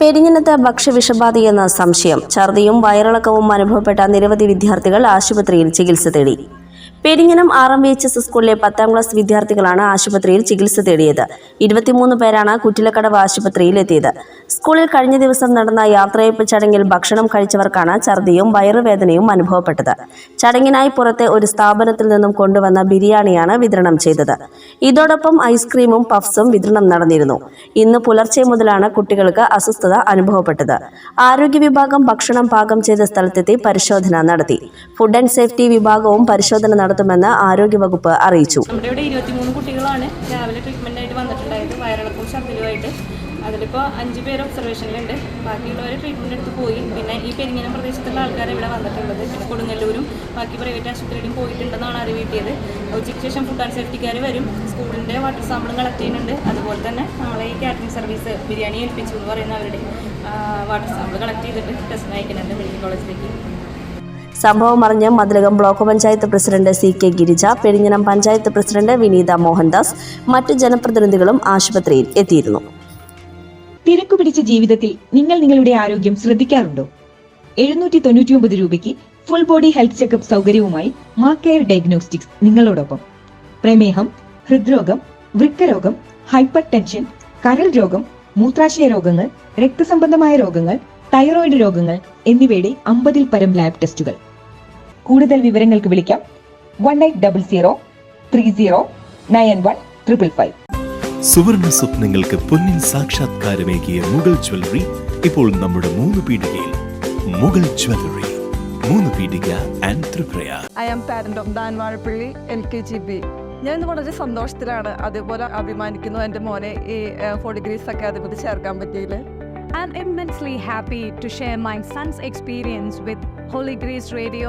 പെരിഞ്ഞനത്ത് ഭക്ഷ്യവിഷബാധയെന്ന സംശയം ഛർദിയും വയറിളക്കവും അനുഭവപ്പെട്ട നിരവധി വിദ്യാർത്ഥികൾ ആശുപത്രിയിൽ ചികിത്സ തേടി. Perinjanam R M V H S സ്കൂളിലെ പത്താം ക്ലാസ് വിദ്യാർത്ഥികളാണ് ആശുപത്രിയിൽ ചികിത്സ തേടിയത്. ഇരുപത്തിമൂന്ന് പേരാണ് കുറ്റിലക്കടവ് ആശുപത്രിയിൽ എത്തിയത് സ്കൂളിൽ കഴിഞ്ഞ ദിവസം നടന്ന യാത്രയപ്പ് ചടങ്ങിൽ ഭക്ഷണം കഴിച്ചവർക്കാണ് ഛർദിയും വയറുവേദനയും അനുഭവപ്പെട്ടത്. ചടങ്ങിനായി പുറത്തെ ഒരു സ്ഥാപനത്തിൽ നിന്നും കൊണ്ടുവന്ന ബിരിയാണിയാണ് വിതരണം ചെയ്തത്. ഇതോടൊപ്പം ഐസ്ക്രീമും പഫ്സും വിതരണം നടന്നിരുന്നു. ഇന്ന് പുലർച്ചെ മുതലാണ് കുട്ടികൾക്ക് അസ്വസ്ഥത അനുഭവപ്പെട്ടത്. ആരോഗ്യ വിഭാഗം ഭക്ഷണം പാകം ചെയ്ത സ്ഥലത്തെത്തി പരിശോധന നടത്തി. ഫുഡ് ആൻഡ് സേഫ്റ്റി വിഭാഗവും പരിശോധന നടത്തുമെന്ന് ആരോഗ്യവകുപ്പ് അറിയിച്ചു. നമ്മുടെ ഇവിടെ ഇരുപത്തിമൂന്ന് കുട്ടികളാണ്. രാവിലെ ട്രീറ്റ്മെന്റ് ആയിട്ട് വന്നിട്ടുണ്ടായത്. അതിലിപ്പോൾ അഞ്ച് പേര് ഒബ്സർവേഷനിലുണ്ട് ബാക്കിയുള്ളവർ ട്രീറ്റ്മെന്റ് എടുത്ത് പോയി. പിന്നെ ഈ പെരിങ്ങനം പ്രദേശത്തുള്ള ആൾക്കാർ ഇവിടെ വന്നിട്ടുള്ളത്. പിന്നെ കൊടുങ്ങല്ലൂരും ബാക്കി പ്രൈവറ്റ് ആശുപത്രിയിലും പോയിട്ടുണ്ടെന്നാണ് അറിവ് കിട്ടിയത്. ഉച്ചയ്ക്ക് ശേഷം ഫുഡ് ആൻഡ് സേഫ്റ്റിക്കാർ വരും. സ്കൂളിന്റെ വാട്ടർ സാമ്പിളും കളക്ട് ചെയ്യുന്നുണ്ട്. അതുപോലെ തന്നെ നമ്മളെ ഈ കാറ്ററിംഗ് സർവീസ് ബിരിയാണി ഏൽപ്പിച്ചു എന്ന് പറയുന്ന അവരുടെ വാട്ടർ സാമ്പിൾ കളക്ട് ചെയ്തിട്ട് ടെസ്റ്റ് അയക്കുന്നുണ്ട് മെഡിക്കൽ കോളേജിലേക്ക് സംഭവം അറിഞ്ഞ് Mathilakam block panchayat president C K Girija Perinjanam panchayat president Vineetha Mohandas മറ്റു ജനപ്രതിനിധികളും ആശുപത്രിയിൽ എത്തിയിരുന്നു. തിരക്കു പിടിച്ച ജീവിതത്തിൽ നിങ്ങൾ നിങ്ങളുടെ ആരോഗ്യം ശ്രദ്ധിക്കാറുണ്ടോ? എഴുന്നൂറ്റി തൊണ്ണൂറ്റിയൊമ്പത് രൂപയ്ക്ക് ഫുൾ ബോഡി ഹെൽത്ത് ചെക്കപ്പ് സൗകര്യവുമായി മാ കെയർ ഡയഗ്നോസ്റ്റിക്സ് നിങ്ങളോടൊപ്പം. പ്രമേഹം ഹൃദ്രോഗം വൃക്കരോഗം ഹൈപ്പർ ടെൻഷൻ കരൾ രോഗം മൂത്രാശയ രോഗങ്ങൾ രക്തസംബന്ധമായ രോഗങ്ങൾ തൈറോയിഡ് രോഗങ്ങൾ എന്നിവയുടെ അമ്പതിൽ പരം ലാബ് ടെസ്റ്റുകൾ. കൂടുതൽ വിവരങ്ങൾക്ക് വിളിക്കാം. One eight double zero three zero nine one triple five സുവർണ സ്വപ്നങ്ങൾക്ക് പൊന്നിൻ സാക്ഷാത്കാരമേകിയ മുഗൾ ജ്വല്ലറി ഇപ്പോൾ നമ്മുടെ മൂന്ന് പീടികയിൽ. മുഗൾ ജ്വല്ലറി മൂന്ന് പീടിക and Tripura I am parent of Dhan Vazhappally L K G B ഞാൻ ഇന്ന് വളരെ സന്തോഷത്തിലാണ് അതേപോലെ അഭിമാനിക്കുന്നു എന്റെ മോനെ ഈ ഫോർ ഡിഗ്രീസ് അക്കാദമിയിൽ ചേർക്കാൻ പറ്റിയില്ല I'm immensely happy to share my son's experience with holy Grace Radio,